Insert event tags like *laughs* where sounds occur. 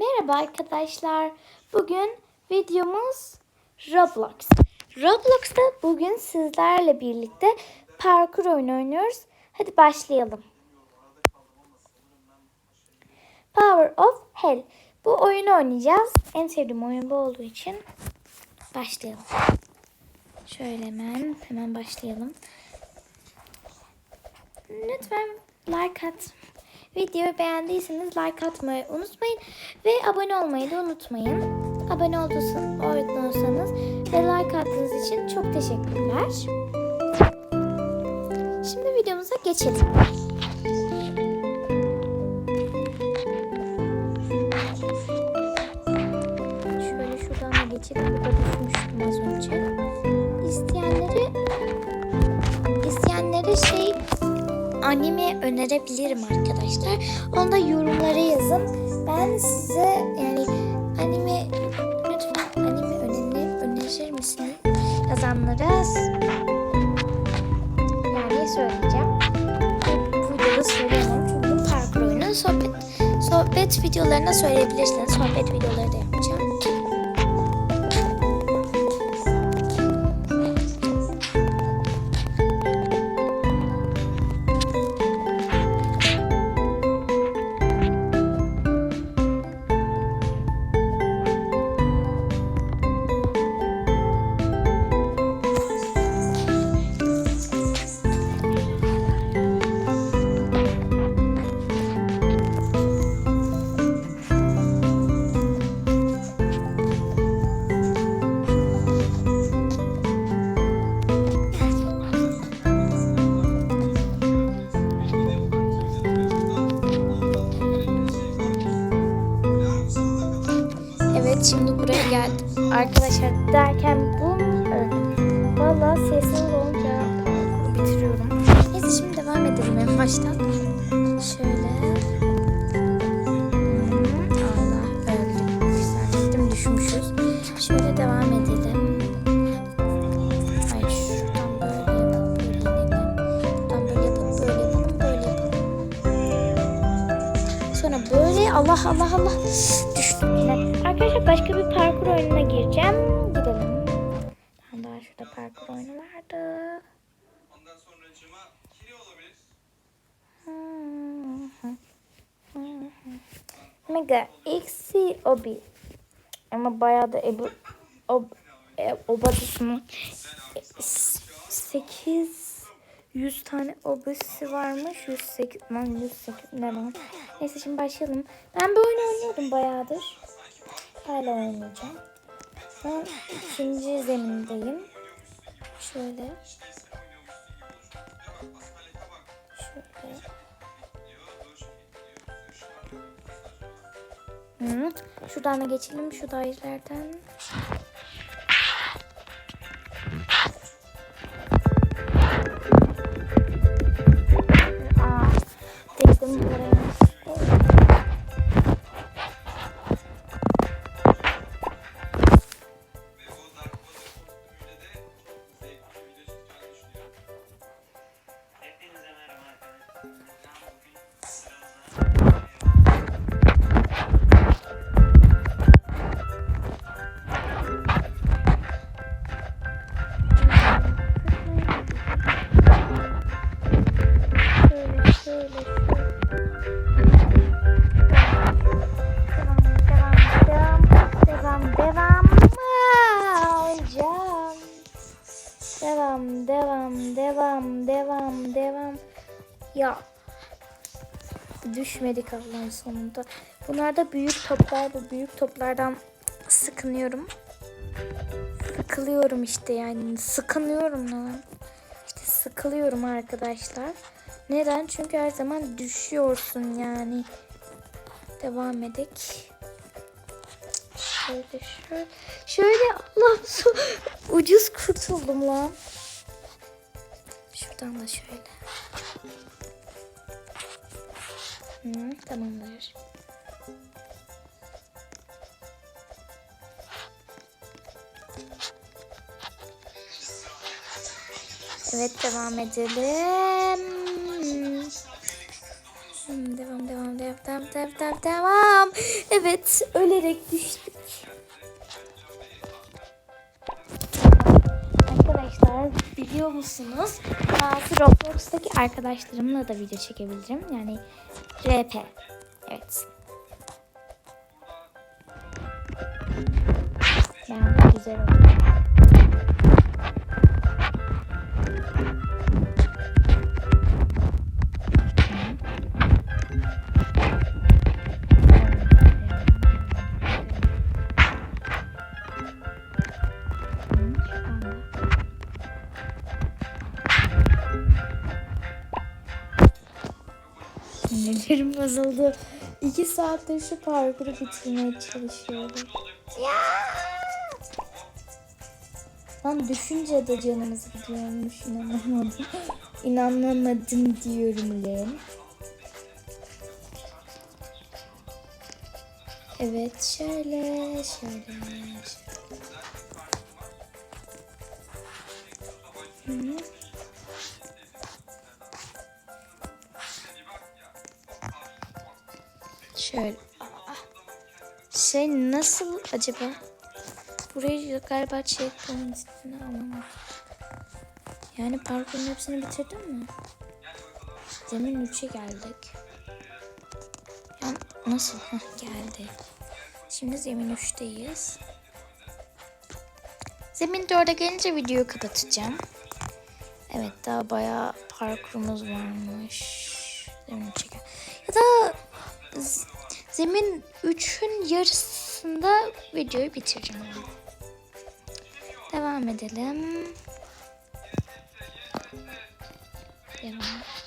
Merhaba arkadaşlar. Bugün videomuz Roblox. Roblox'ta bugün sizlerle birlikte parkur oyunu oynuyoruz. Hadi başlayalım. Power of Hell. Bu oyunu oynayacağız. En sevdiğim oyun bu olduğu için başlayalım. Şöyle hemen hemen başlayalım. Lütfen like at. Videoyu beğendiyseniz like atmayı unutmayın. Ve abone olmayı da unutmayın. Abone olduysanız, ve like attığınız için çok teşekkürler. Şimdi videomuza geçelim. Şöyle şuradan da geçelim. Burada düşmüştüm az önce. İsteyenleri anime önerebilirim arkadaşlar. Onu da yorumlara yazın. Ben size yani anime lütfen anime önerir, önerir misiniz yazanlara yani söyleyeceğim. Videoda söyleyemem çünkü parkur oyunu sohbet sohbet videolarına söyleyebilirsiniz. Sohbet videoları da yapacağım. Evet şimdi buraya geldim. Arkadaşlar derken bum öldüm. Valla sessiz olunca bitiriyorum. Neyse şimdi devam edelim en baştan. Şöyle. Allah öldüm. Zannettim düşmüşüz. Şöyle devam edelim. Ay şuradan böyle yapalım. Böyle inelim. Buradan böyle yapalım. Böyle. Böyle. Sonra böyle Allah Allah Allah düştüm yine. Arkadaşlar başka bir parkur oyununa gireceğim. Gidelim. Tam daha şurada parkur oyunu vardı. Ondan sonracıma kiri olabilir. Mega X Obi. Ama bayağı da ebu, ob, e, obadısının 8 100 tane obası varmış. 108 lan 108 ne lan? Neyse şimdi başlayalım. Ben bu oyunu oynuyordum bayağıdır. Hala oynayacağım. Ben ikinci zemindeyim. Şöyle. Şöyle. Hı. Şuradan da geçelim şu dairelerden. Ya Düşmedik Allah'ın sonunda. Bunlar da büyük toplar. Bu büyük toplardan sıkınıyorum. Sıkılıyorum işte yani. Sıkınıyorum lan. İşte sıkılıyorum arkadaşlar. Neden? Çünkü her zaman düşüyorsun yani. Devam edek. Şöyle şöyle. Şöyle Allah'ım. Ucuz kurtuldum lan. Şuradan da şöyle. Hı, tamamdır. Evet devam edelim. Hmm, devam devam devam devam devam devam devam. Evet ölerek düştük. Biliyor musunuz? Bazı Roblox'taki arkadaşlarımla da video çekebilirim. Yani RP. Evet. Yani güzel olur. Sinirlerim bozuldu. İki saattir şu parkuru bitirmeye çalışıyorum. Ya! Lan düşünce de canımız gidiyormuş inanamadım. *laughs* İnanamadım diyorum lan. Evet şöyle şöyle şöyle. Hı hı. Şöyle. Şey nasıl acaba? Burayı galiba checkpoint üstüne alamam. Yani parkurun hepsini bitirdim mi? Zemin 3'e geldik. Yani nasıl? Heh, geldi. Şimdi zemin 3'teyiz. Zemin 4'e gelince videoyu kapatacağım. Evet daha bayağı parkurumuz varmış. Zemin 3'e gel. Ya da zemin 3'ün yarısında videoyu bitireceğim. Devam edelim. Devam.